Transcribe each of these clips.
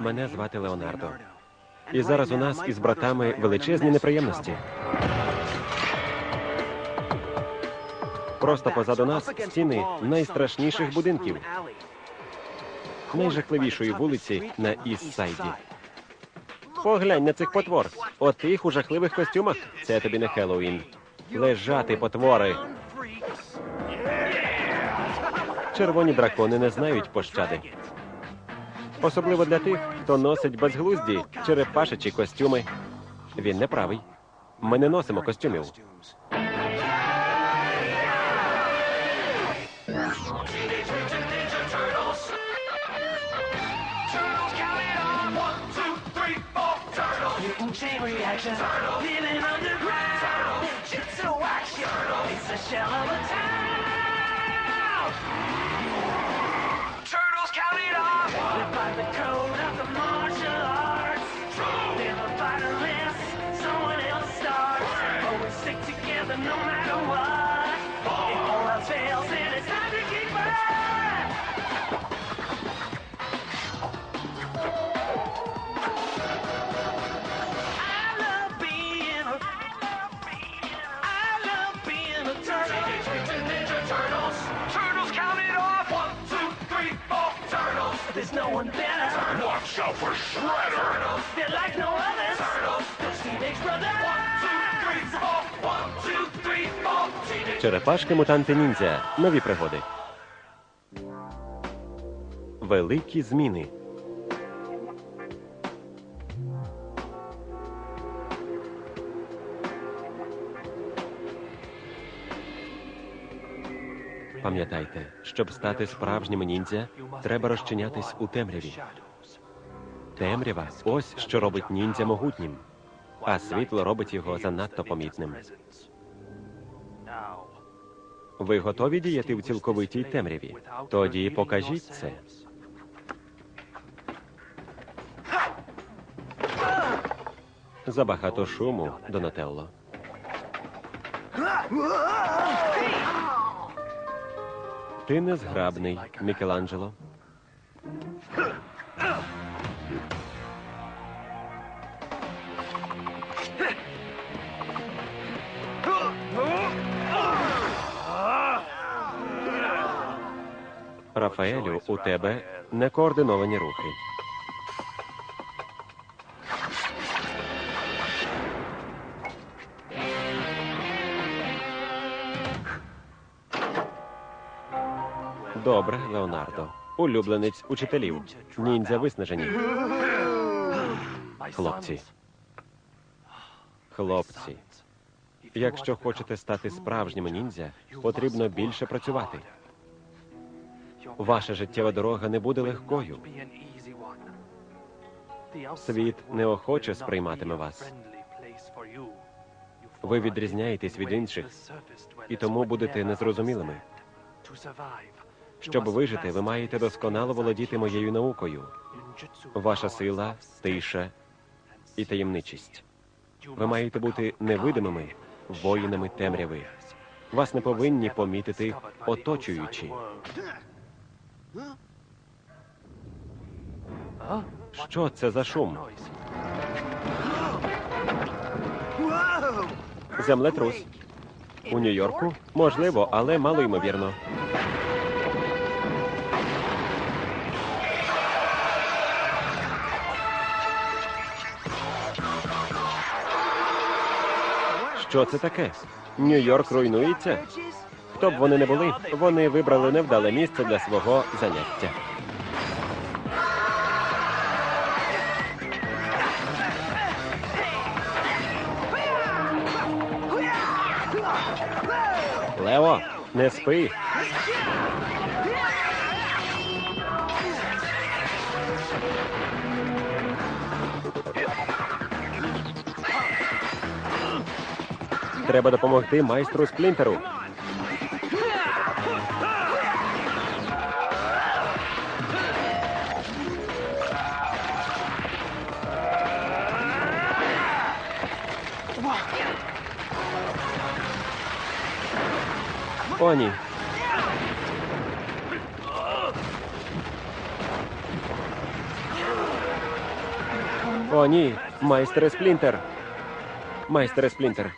Мене звати Леонардо. І зараз у нас із братами величезні неприємності. Просто позаду нас стіни найстрашніших будинків, найжахливішої вулиці на Іссайді. Поглянь на цих потвор. От їх у жахливих костюмах. Це тобі не Хеллоуін. Лежати потвори. Червоні дракони не знають пощади. Особливо для тих, хто носить безглузді черепашечі костюми. Він не правий. Ми не носимо костюмів. Action. It's a shell of a town. No, no. Черепашки мутанти ніндзя. Нові пригоди. Великі зміни. Пам'ятайте, щоб стати справжнім ніндзя, треба розчинятись у темряві. Темрява ось що робить ніндзя могутнім, а світло робить його занадто помітним. Ви готові діяти в цілковитій темряві? Тоді покажіть це. Забагато шуму, Донателло. Ти незграбний, Мікеланджело. Рафаелю, у тебе некоординовані рухи. Добре, Леонардо. Улюбленець учителів. Ніндзя виснажені. Хлопці. Хлопці. Якщо хочете стати справжніми ніндзя, потрібно більше працювати. Ваша життєва дорога не буде легкою. Світ неохоче сприйматиме вас. Ви відрізняєтесь від інших, і тому будете незрозумілими. Щоб вижити, ви маєте досконало володіти моєю наукою. Ваша сила, тиша і таємничість. Ви маєте бути невидимими воїнами темряви. Вас не повинні помітити оточуючі. Що це за шум? Землетрус. У Нью-Йорку? Можливо, але мало ймовірно. Що це таке? Нью-Йорк руйнується? Хто б вони не були, вони вибрали невдале місце для свого заняття. Лео, не спи. Треба допомогти майстру Сплінтеру. Ні. О, ні, майстере Сплінтер. Майстере Сплінтер.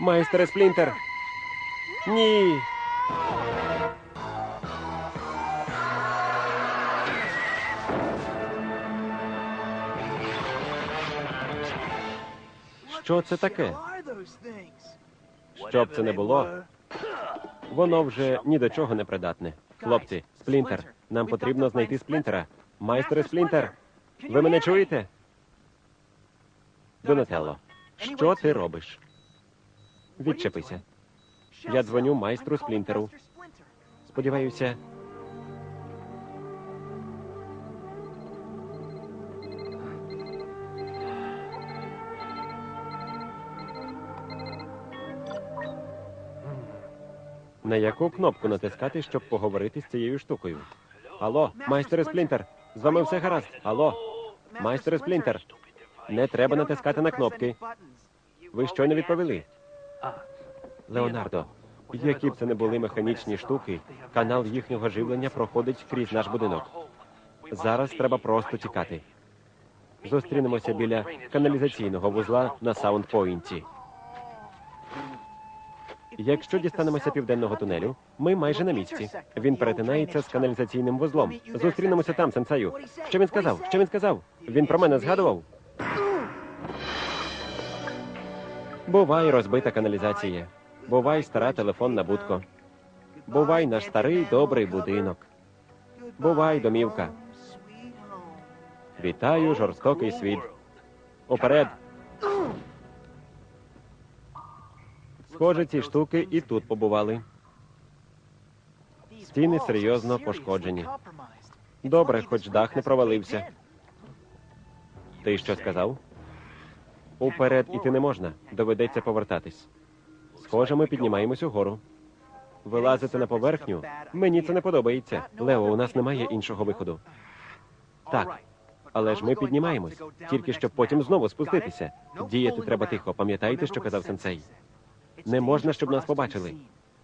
Майстере Сплінтер. Ні. Що це таке? Щоб це не було, воно вже ні до чого не придатне. Хлопці, Сплінтер, нам потрібно знайти Сплінтера. Майстер Сплінтер, ви мене чуєте? Донателло, що ти робиш? Відчепися. Я дзвоню майстру Сплінтеру. Сподіваюся. На яку кнопку натискати, щоб поговорити з цією штукою? Алло, майстере Сплінтер, з вами все гаразд. Алло, майстере Сплінтер, не треба натискати на кнопки. Ви щойно відповіли. Леонардо, які б це не були механічні штуки, канал їхнього живлення проходить крізь наш будинок. Зараз треба просто тікати. Зустрінемося біля каналізаційного вузла на Саундпойнті. Якщо дістанемося південного тунелю, ми майже на місці. Він перетинається з каналізаційним вузлом. Зустрінемося там, сенсею. Що він сказав? Що він сказав? Він про мене згадував. Бувай розбита каналізація. Бувай стара телефонна будка. Бувай наш старий добрий будинок. Бувай, домівка. Вітаю, жорстокий світ. Уперед. Схоже, ці штуки і тут побували. Стіни серйозно пошкоджені. Добре, хоч дах не провалився. Ти що сказав? Уперед іти не можна. Доведеться повертатись. Схоже, ми піднімаємось угору. Вилазити на поверхню. Мені це не подобається. Лео, у нас немає іншого виходу. Так, але ж ми піднімаємось, тільки щоб потім знову спуститися. Діяти треба тихо. Пам'ятаєте, що казав сенсей? Не можна, щоб нас побачили.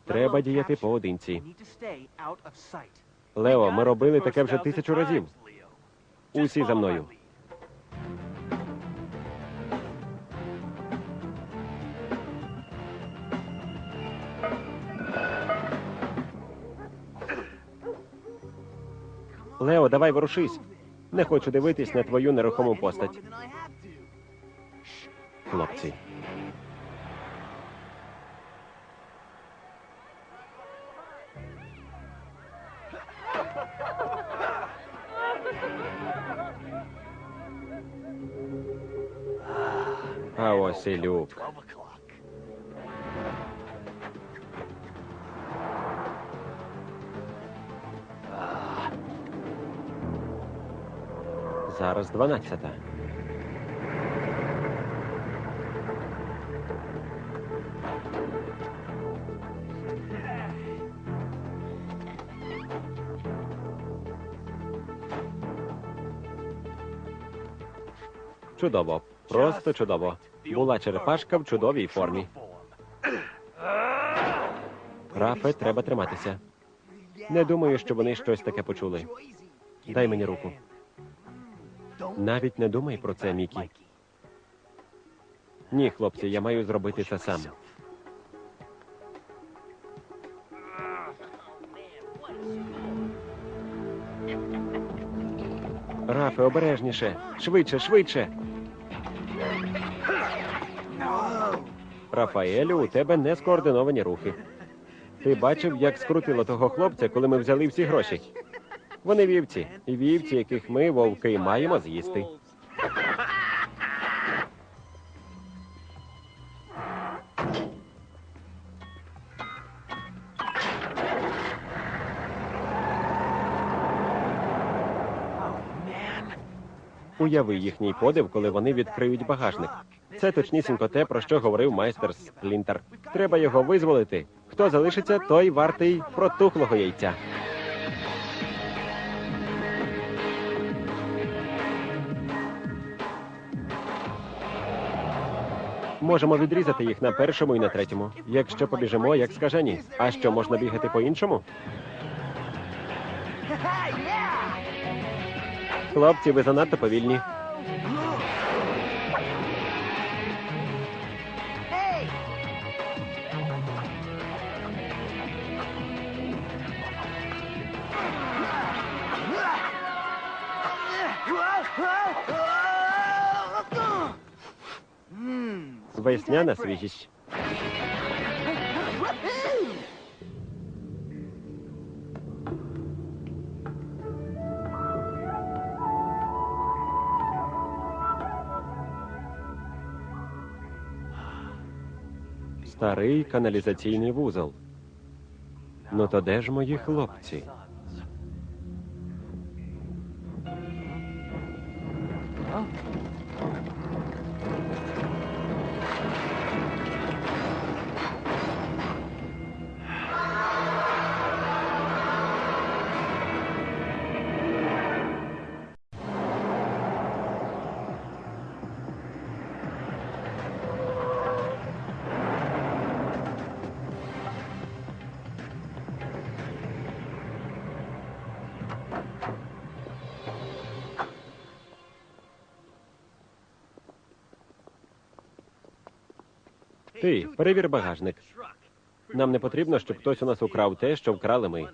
Треба діяти поодинці. Лео, ми робили таке вже тисячу разів. Усі за мною. Лео, давай ворушись. Не хочу дивитись на твою нерухому постать. Хлопці. А ось і люк. Зараз дванадцята. Чудово, просто чудово. Була черепашка в чудовій формі. Рафе, треба триматися. Не думаю, що вони щось таке почули. Дай мені руку. Навіть не думай про це, Мікі. Ні, хлопці, я маю зробити це сам. Рафе, обережніше. Швидше, швидше. Рафаелю, у тебе не скоординовані рухи. Ти бачив, як скрутило того хлопця, коли ми взяли всі гроші? Вони вівці, вівці, яких ми, вовки, маємо з'їсти. Уяви їхній подив, коли вони відкриють багажник. Це точнісінько те, про що говорив майстер Сплінтер. Треба його визволити. Хто залишиться, той вартий протухлого яйця. Можемо відрізати їх на першому і на третьому. Якщо побіжимо, як скажені. А що можна бігати по-іншому? Хлопці, ви занадто повільні. Весняна свіжість. Старий каналізаційний вузол. Ну то де ж мої хлопці? Ти, перевір багажник. Нам не потрібно, щоб хтось у нас украв те, що вкрали ми.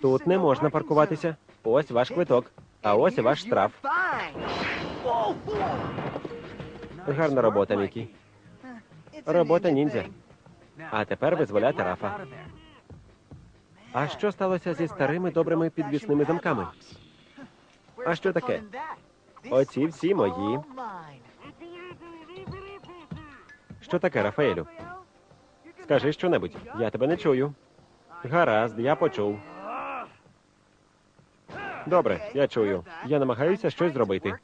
Тут не можна паркуватися. Ось ваш квиток. А ось ваш штраф. Гарна робота, Мікі. Робота ніндзя. А тепер визволяти Рафа. А що сталося зі старими добрими підвісними замками? А що таке? Оці всі мої. Що таке, Рафаелю? Скажи щонебудь. Я тебе не чую. Гаразд, я почув. Добре, я чую. Я намагаюся щось зробити.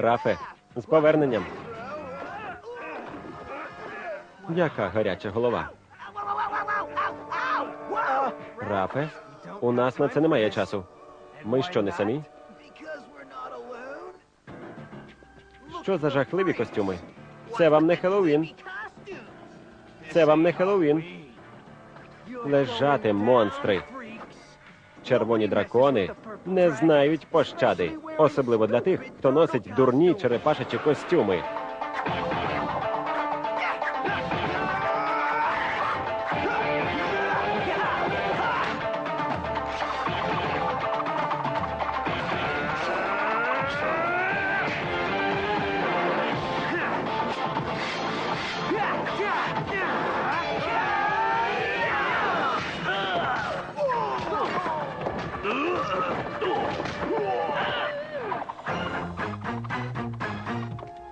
Рафе, з поверненням. Яка гаряча голова. Рафе, у нас на це немає часу. Ми що, не самі? Що за жахливі костюми? Це вам не Хеллоуін. Це вам не Хеллоуін. Лежати, монстри. Червоні дракони не знають пощади, особливо для тих, хто носить дурні черепашечі костюми.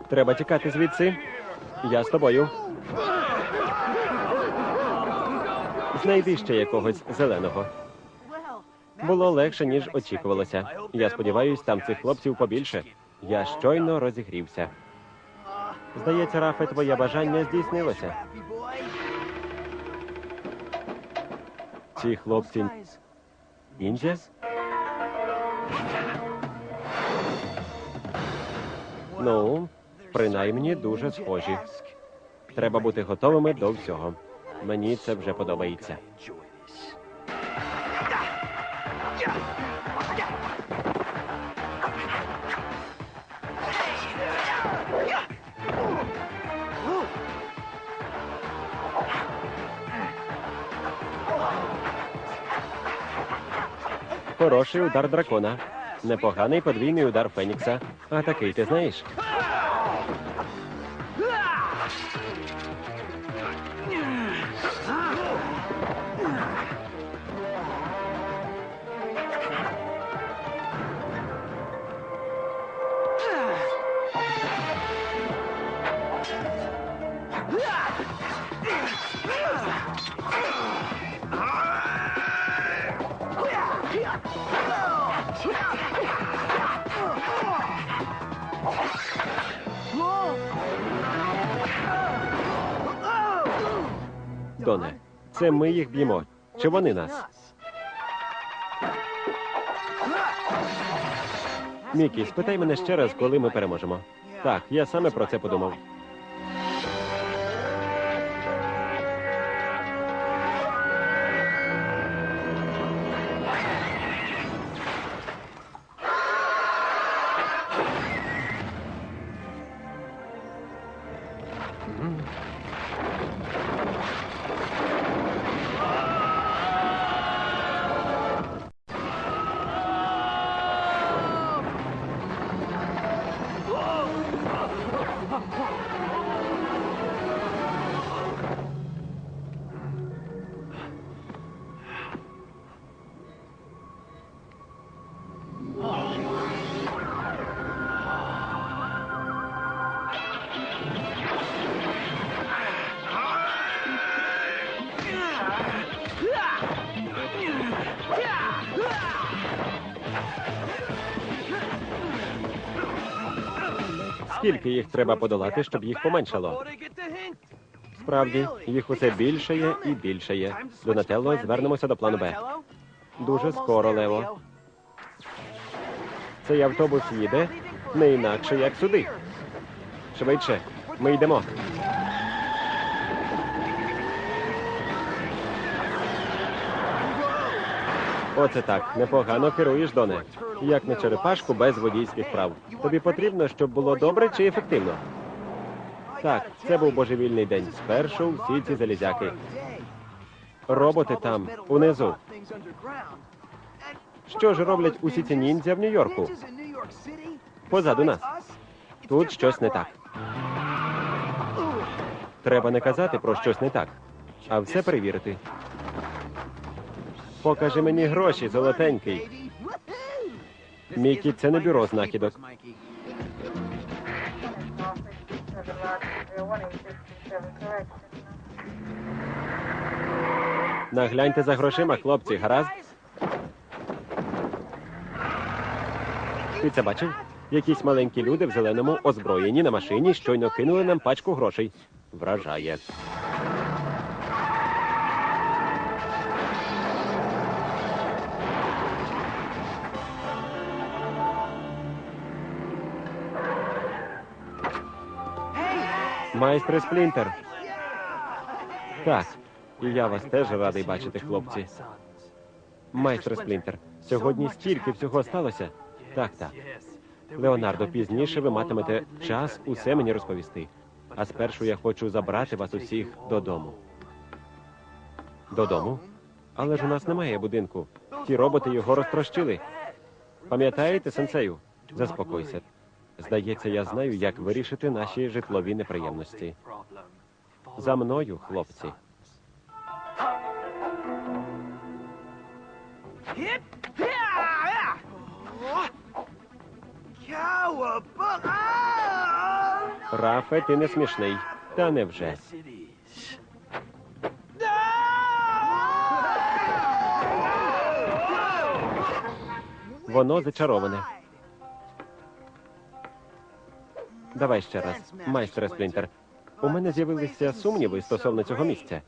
Треба тікати звідси. Я з тобою. Знайди ще якогось зеленого. Було легше, ніж очікувалося. Я сподіваюся, там цих хлопців побільше. Я щойно розігрівся. Здається, Рафе, твоє бажання здійснилося. Ці хлопці ніндзя? Ну, принаймні дуже схожі. Треба бути готовими до всього. Мені це вже подобається. Хороший удар дракона. Непоганий подвійний удар Фенікса. А такий ти знаєш. Доне, це ми їх б'ємо. Чи вони нас? Мікі, спитай мене ще раз, коли ми переможемо. Так, я саме про це подумав. Скільки їх треба подолати, щоб їх поменшало? Справді, їх усе більшає і більше є. Донателло, звернемося до плану Б. Дуже скоро, Лево. Цей автобус їде не інакше, як сюди. Швидше, ми йдемо. Оце так. Непогано керуєш, Доне. Як на черепашку без водійських прав. Тобі потрібно, щоб було добре чи ефективно? Так, це був божевільний день. Спершу всі ці залізяки. Роботи там, унизу. Що ж роблять усі ці ніндзя в Нью-Йорку? Позаду нас. Тут щось не так. Треба не казати про щось не так, а все перевірити. Покажи мені гроші, золотенький. Мікі, це не бюро знахідок. Нагляньте за грошима, хлопці, гаразд? Ти це бачив? Якісь маленькі люди в зеленому озброєні на машині щойно кинули нам пачку грошей. Вражає. Майстре Сплінтер. Так, і я вас теж радий бачити, хлопці. Майстре Сплінтер, сьогодні стільки всього сталося. Так, так. Леонардо, пізніше ви матимете час усе мені розповісти. А спершу я хочу забрати вас усіх додому. Додому? Але ж у нас немає будинку. Ті роботи його розтрощили. Пам'ятаєте, сенсею? Заспокойся. Здається, я знаю, як вирішити наші житлові неприємності. За мною, хлопці. Рафе, ти не смішний. Та невже. Воно зачароване. Давай ще раз, майстре Сплінтер. У мене з'явилися сумніви стосовно цього місця.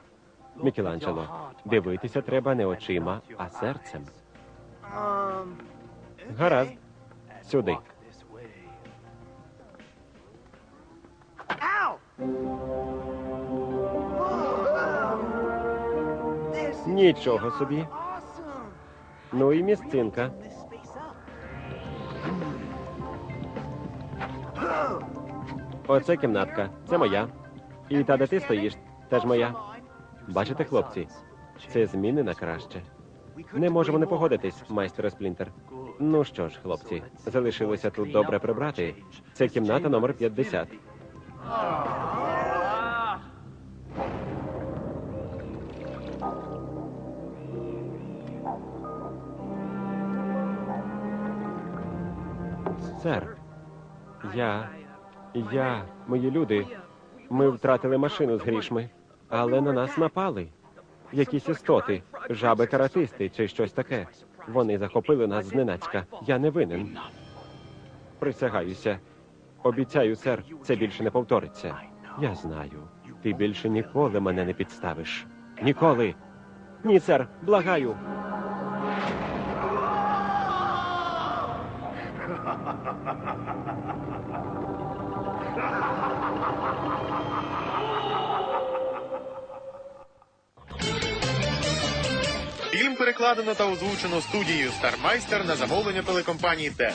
Мікеланджело, дивитися треба не очима, а серцем. Гаразд. Сюди. Нічого собі. Ну і місцинка. Оце кімнатка. Це моя. І та, де ти стоїш, теж моя. Бачите, хлопці, це зміни на краще. Не можемо не погодитись, майстер Сплінтер. Ну що ж, хлопці, залишилося тут добре прибрати. Це кімната номер 50. Сер, я, я, мої люди, ми втратили машину з грішми, але на нас напали. Якісь істоти, жаби каратисти чи щось таке. Вони захопили нас зненацька. Я не винен. Присягаюся. Обіцяю, сер, це більше не повториться. Я знаю. Ти більше ніколи мене не підставиш. Ніколи. Ні, сер, благаю. Фільм перекладено та озвучено студією Стармайстер на замовлення телекомпанії ТЕД.